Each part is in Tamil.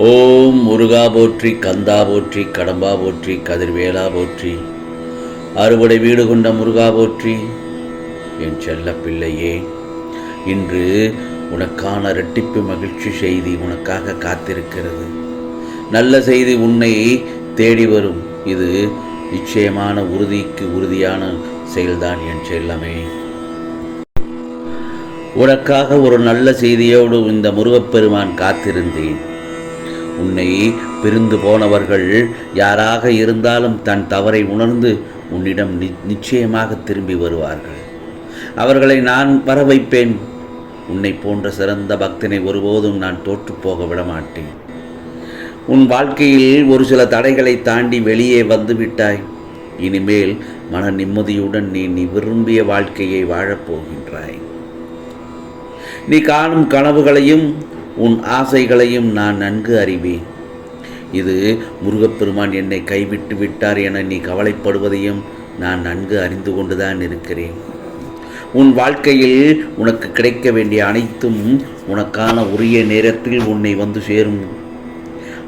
ஓம் முருகா போற்றி கந்தா போற்றி கடம்பா போற்றி கதிர்வேலா போற்றி. அறுவடை வீடு கொண்ட முருகா போற்றி. என் செல்ல பிள்ளையே இன்று உனக்கான ரெட்டிப்பு மகிழ்ச்சி செய்தி உனக்காக காத்திருக்கிறது. நல்ல செய்தி உன்னை தேடி வரும். இது நிச்சயமான உறுதிக்கு உறுதியான செயல்தான் என் செல்லமே. உனக்காக ஒரு நல்ல செய்தியோடு இந்த முருகப்பெருமான் காத்திருந்தேன். உன்னை பிரிந்து போனவர்கள் யாராக இருந்தாலும் தன் தவறை உணர்ந்து உன்னிடம் நி நிச்சயமாக திரும்பி வருவார்கள். அவர்களை நான் வர வைப்பேன் உன்னை போன்ற சிறந்த பக்தனை ஒருபோதும் நான் தோற்றுப் போக உன் வாழ்க்கையில் ஒரு சில தடைகளை தாண்டி வெளியே வந்துவிட்டாய் இனிமேல் மன நிம்மதியுடன் நீ நீ விரும்பிய வாழ்க்கையை வாழப்போகின்றாய் நீ காணும் கனவுகளையும் உன் ஆசைகளையும் நான் நன்கு அறிவேன். இது முருகப்பெருமான் என்னை கைவிட்டு விட்டார் என நீ கவலைப்படுவதையும் நான் நன்கு அறிந்து கொண்டுதான் இருக்கிறேன். உன் வாழ்க்கையில் உனக்கு கிடைக்க வேண்டிய அனைத்தும் உனக்கான உரிய நேரத்தில் உன்னை வந்து சேரும்.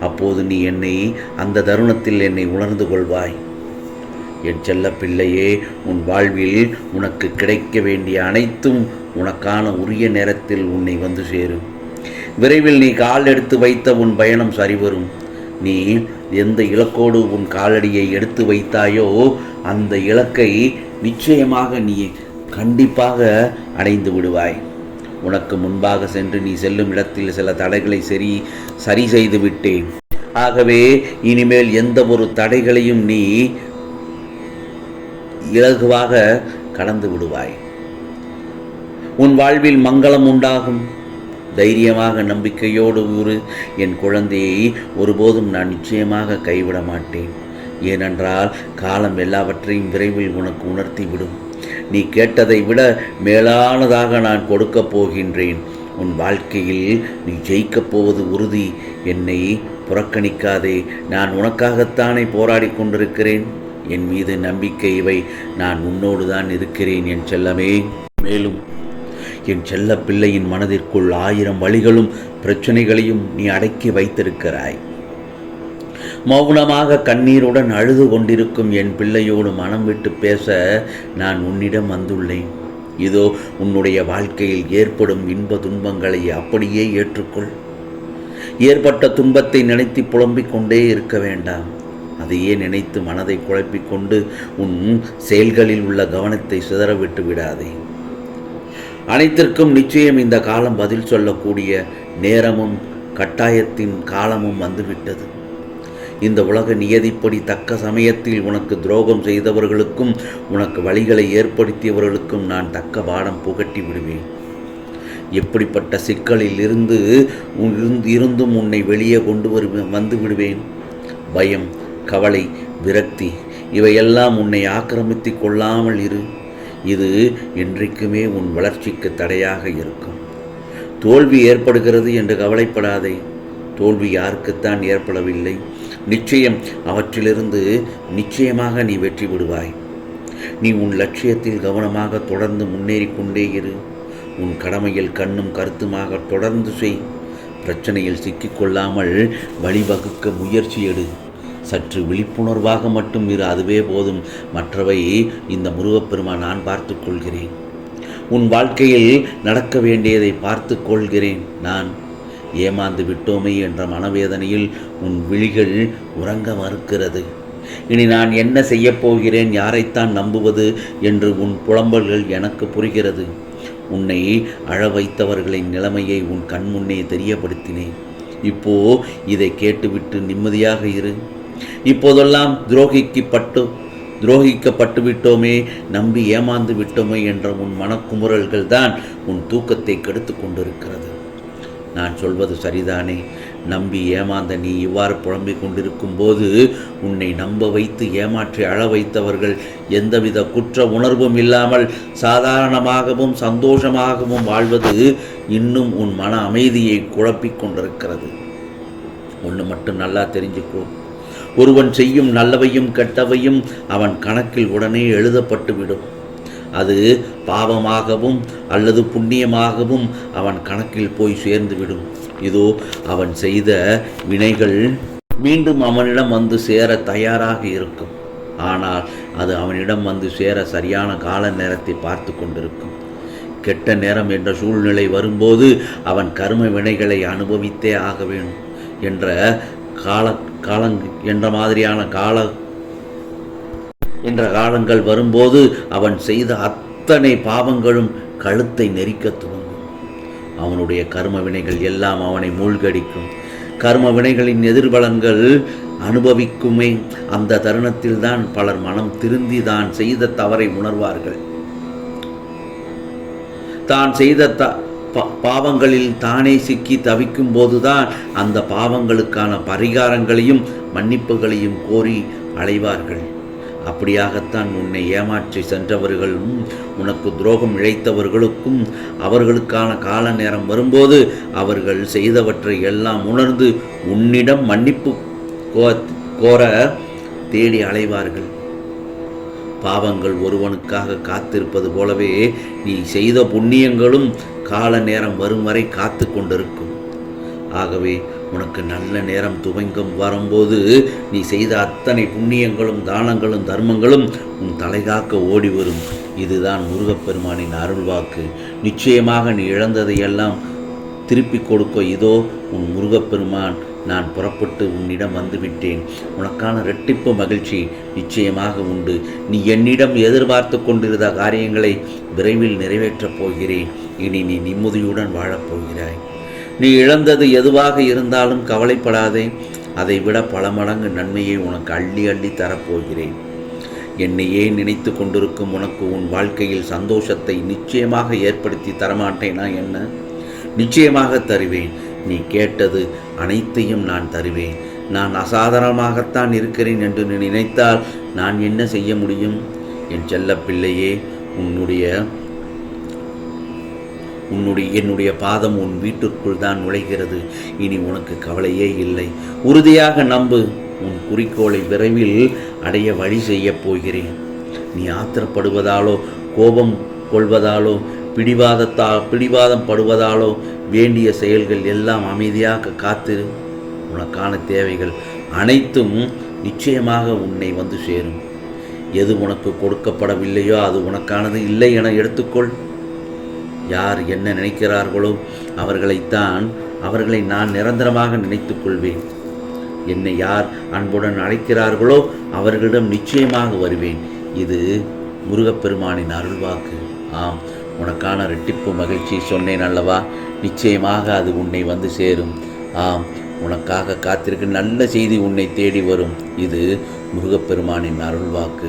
அப்போது நீ என்னை அந்த தருணத்தில் என்னை உணர்ந்து கொள்வாய். என் செல்ல பிள்ளையே உன் வாழ்வில் உனக்கு கிடைக்க வேண்டிய அனைத்தும் உனக்கான உரிய நேரத்தில் உன்னை வந்து சேரும். விரைவில் நீ கால் எடுத்து வைத்த உன் பயணம் சரிவரும். நீ எந்த இலக்கோடு உன் காலடியை எடுத்து வைத்தாயோ அந்த இலக்கை நிச்சயமாக நீ கண்டிப்பாக அடைந்து விடுவாய். உனக்கு முன்பாக சென்று நீ செல்லும் இடத்தில் சில தடைகளை சரி சரி செய்து விட்டேன். ஆகவே இனிமேல் எந்த ஒரு தடைகளையும் நீ இலகுவாக கடந்து விடுவாய். உன் வாழ்வில் மங்களம் உண்டாகும். தைரியமாக நம்பிக்கையோடு ஊறு. என் குழந்தையை ஒருபோதும் நான் நிச்சயமாக கைவிட மாட்டேன். ஏனென்றால் காலம் எல்லாவற்றையும் விரைவில் உனக்கு உணர்த்திவிடும் நீ கேட்டதை விட மேலானதாக நான் கொடுக்கப் போகின்றேன். உன் வாழ்க்கையில் நீ ஜெயிக்கப் போவது உறுதி. என்னை புறக்கணிக்காதே. நான் உனக்காகத்தானே போராடி கொண்டிருக்கிறேன். என் மீது நம்பிக்கை இவை நான் உன்னோடு தான் இருக்கிறேன் என் செல்லமே. மேலும் என் செல்ல பிள்ளையின் மனதிற்குள் ஆயிரம் வழிகளும் பிரச்சனைகளையும் நீ அடக்கி வைத்திருக்கிறாய். மௌனமாக கண்ணீருடன் அழுது கொண்டிருக்கும் என் பிள்ளையோடு மனம் விட்டு பேச நான் உன்னிடம் வந்துள்ளேன். இதோ உன்னுடைய வாழ்க்கையில் ஏற்படும் இன்ப துன்பங்களை அப்படியே ஏற்றுக்கொள். ஏற்பட்ட துன்பத்தை நினைத்து புலம்பிக் கொண்டே இருக்க வேண்டாம். அதையே நினைத்து மனதை குழப்பிக்கொண்டு உன் செயல்களில் உள்ள கவனத்தை சிதறவிட்டு விடாதே. அனைத்திற்கும் நிச்சயம் இந்த காலம் பதில் சொல்லக்கூடிய நேரமும் கட்டாயத்தின் காலமும் வந்துவிட்டது. இந்த உலக நியதிப்படி தக்க சமயத்தில் உனக்கு துரோகம் செய்தவர்களுக்கும் உனக்கு வழிகளை ஏற்படுத்தியவர்களுக்கும் நான் தக்க பாடம் புகட்டி விடுவேன். எப்படிப்பட்ட சிக்கலில் இருந்து இருந்தும் உன்னை வெளியே கொண்டு வரு வந்து விடுவேன். பயம் கவலை விரக்தி இவையெல்லாம் உன்னை ஆக்கிரமித்து கொள்ளாமல் இரு. இது என்றைக்குமே உன் வளர்ச்சிக்கு தடையாக இருக்கும். தோல்வி ஏற்படுகிறது என்று கவலைப்படாதே. தோல்வி யாருக்குத்தான் ஏற்படவில்லை. நிச்சயம் அவற்றிலிருந்து நிச்சயமாக நீ வெற்றி விடுவாய் நீ உன் லட்சியத்தில் கவனமாக தொடர்ந்து முன்னேறி கொண்டே இரு. உன் கடமையில் கண்ணும் கருத்துமாக தொடர்ந்து செய். பிரச்சனையில் சிக்கிக்கொள்ளாமல் வழிவகுக்க முயற்சி எடு. சற்று விழிப்புணர்வாக மட்டும் இரு அதுவே போதும். மற்றவை இந்த முருகப்பெருமா நான் பார்த்து கொள்கிறேன். உன் வாழ்க்கையில் நடக்க வேண்டியதை பார்த்து கொள்கிறேன் நான். ஏமாந்து விட்டோமே என்ற மனவேதனையில் உன் விழிகள் உறங்க மறுக்கிறது. இனி நான் என்ன செய்யப் போகிறேன் யாரைத்தான் நம்புவது என்று உன் புலம்பல்கள் எனக்கு புரிகிறது. உன்னை அழ வைத்தவர்களின் நிலைமையை உன் கண்முன்னே தெரியப்படுத்தினேன். இப்போ இதை கேட்டுவிட்டு நிம்மதியாக இரு. இப்போதெல்லாம் துரோகிக்கப்பட்டு துரோகிக்கப்பட்டு விட்டோமே நம்பி ஏமாந்து விட்டோமே என்ற உன் மனக்குமுறல்கள் தான் உன் தூக்கத்தை கெடுத்து கொண்டிருக்கிறது. நான் சொல்வது சரிதானே? நம்பி ஏமாந்த நீ இவ்வாறு புலம்பிக் கொண்டிருக்கும் போது உன்னை நம்ப வைத்து ஏமாற்றி அழ வைத்தவர்கள் எந்தவித குற்ற உணர்வும் இல்லாமல் சாதாரணமாகவும் சந்தோஷமாகவும் வாழ்வது இன்னும் உன் மன அமைதியை குழப்பிக் கொண்டிருக்கிறது. ஒன்று மட்டும் நல்லா தெரிஞ்சுக்கோ. ஒருவன் செய்யும் நல்லவையும் கெட்டவையும் அவன் கணக்கில் உடனே எழுதப்பட்டுவிடும் அது பாவமாகவும் அல்லது புண்ணியமாகவும் அவன் கணக்கில் போய் சேர்ந்துவிடும் இதோ அவன் செய்த வினைகள் மீண்டும் அவனிடம் வந்து சேர தயாராக இருக்கும். ஆனால் அது அவனிடம் வந்து சேர சரியான கால நேரத்தை பார்த்து கொண்டிருக்கும். கெட்ட நேரம் என்ற சூழ்நிலை வரும்போது அவன் கரும வினைகளை அனுபவித்தே ஆக வேண்டும் என்ற கால காலங் என்ற மாதிரியான கால என்ற காலங்கள் வரும்போது அவன் செய்த அத்தனை பாவங்களும் கழுத்தை நெரிக்க துவங்கும். அவனுடைய கர்ம வினைகள் எல்லாம் அவனை மூழ்கடிக்கும். கர்ம வினைகளின் எதிர்பலன்கள் அனுபவிக்குமே. அந்த தருணத்தில் தான் பலர் மனம் திருந்தி தான் செய்த தவறை உணர்வார்கள். தான் செய்த த பாவங்களில் தானே சிக்கி தவிக்கும் போதுதான் அந்த பாவங்களுக்கான பரிகாரங்களையும் மன்னிப்புகளையும் கோரி அலைவார்கள். அப்படியாகத்தான் உன்னை ஏமாற்றி சென்றவர்களும் உனக்கு துரோகம் இழைத்தவர்களுக்கும் அவர்களுக்கான கால நேரம் வரும்போது அவர்கள் செய்தவற்றை எல்லாம் உணர்ந்து உன்னிடம் மன்னிப்பு கோ- கோர தேடி அலைவார்கள். பாவங்கள் ஒருவனுக்காக காத்திருப்பது போலவே நீ செய்த புண்ணியங்களும் கால நேரம் வரும் வரை காத்து கொண்டிருக்கும். ஆகவே உனக்கு நல்ல நேரம் துவங்கும் வரும்போது நீ செய்த அத்தனை புண்ணியங்களும் தானங்களும் தர்மங்களும் உன் தலைகாக்க ஓடி வரும். இதுதான் முருகப்பெருமானின் அருள்வாக்கு. நிச்சயமாக நீ இழந்ததையெல்லாம் திருப்பி கொடுக்க. இதோ உன் முருகப்பெருமான் நான் புறப்பட்டு உன்னிடம் வந்துவிட்டேன். உனக்கான ரெட்டிப்பு மகிழ்ச்சி நிச்சயமாக உண்டு. நீ என்னிடம் எதிர்பார்த்து கொண்டிருந்த காரியங்களை விரைவில் நிறைவேற்றப் போகிறேன். இனி நீ நிம்மதியுடன் வாழப்போகிறாய். நீ இழந்தது எதுவாக இருந்தாலும் கவலைப்படாதே. அதை விட பல மடங்கு நன்மையை உனக்கு அள்ளி அள்ளி தரப்போகிறேன். என்னையே நினைத்து கொண்டிருக்கும் உனக்கு உன் வாழ்க்கையில் சந்தோஷத்தை நிச்சயமாக ஏற்படுத்தி தரமாட்டேனா என்ன? நிச்சயமாக தருவேன். நீ கேட்டது அனைத்தையும் நான் தருவேன். நான் அசாதாரணமாகத்தான் இருக்கிறேன் என்று நீ நினைத்தால் நான் என்ன செய்ய முடியும்? என் செல்ல பிள்ளையே உன்னுடைய உன்னுடைய என்னுடைய பாதம் உன் வீட்டிற்குள் தான் நுழைகிறது. இனி உனக்கு கவலையே இல்லை. உறுதியாக நம்பு உன் குறிக்கோளை விரைவில் அடைய வழி செய்யப் போகிறேன். நீ ஆத்திரப்படுவதாலோ கோபம் கொள்வதாலோ பிடிவாதத்தா பிடிவாதம் படுவதாலோ வேண்டிய செயல்கள் எல்லாம் அமைதியாக காத்திரு. உனக்கான தேவைகள் அனைத்தும் நிச்சயமாக உன்னை வந்து சேரும். எது உனக்கு கொடுக்கப்படவில்லையோ அது உனக்கானது இல்லை என எடுத்துக்கொள். யார் என்ன நினைக்கிறார்களோ அவர்களைத்தான் அவர்களை நான் நிரந்தரமாக நினைத்துக் கொள்வேன் என்னை யார் அன்புடன் அழைக்கிறார்களோ அவர்களிடம் நிச்சயமாக வருவேன். இது முருகப்பெருமானின் அருள்வாக்கு. ஆம் உனக்கான ரெட்டிப்பு மகிழ்ச்சி சொன்னேன் அல்லவா? நிச்சயமாக அது உன்னை வந்து சேரும். ஆம் உனக்காக காத்திருக்க நல்ல செய்தி உன்னை தேடி வரும். இது முருகப்பெருமானின் அருள்வாக்கு.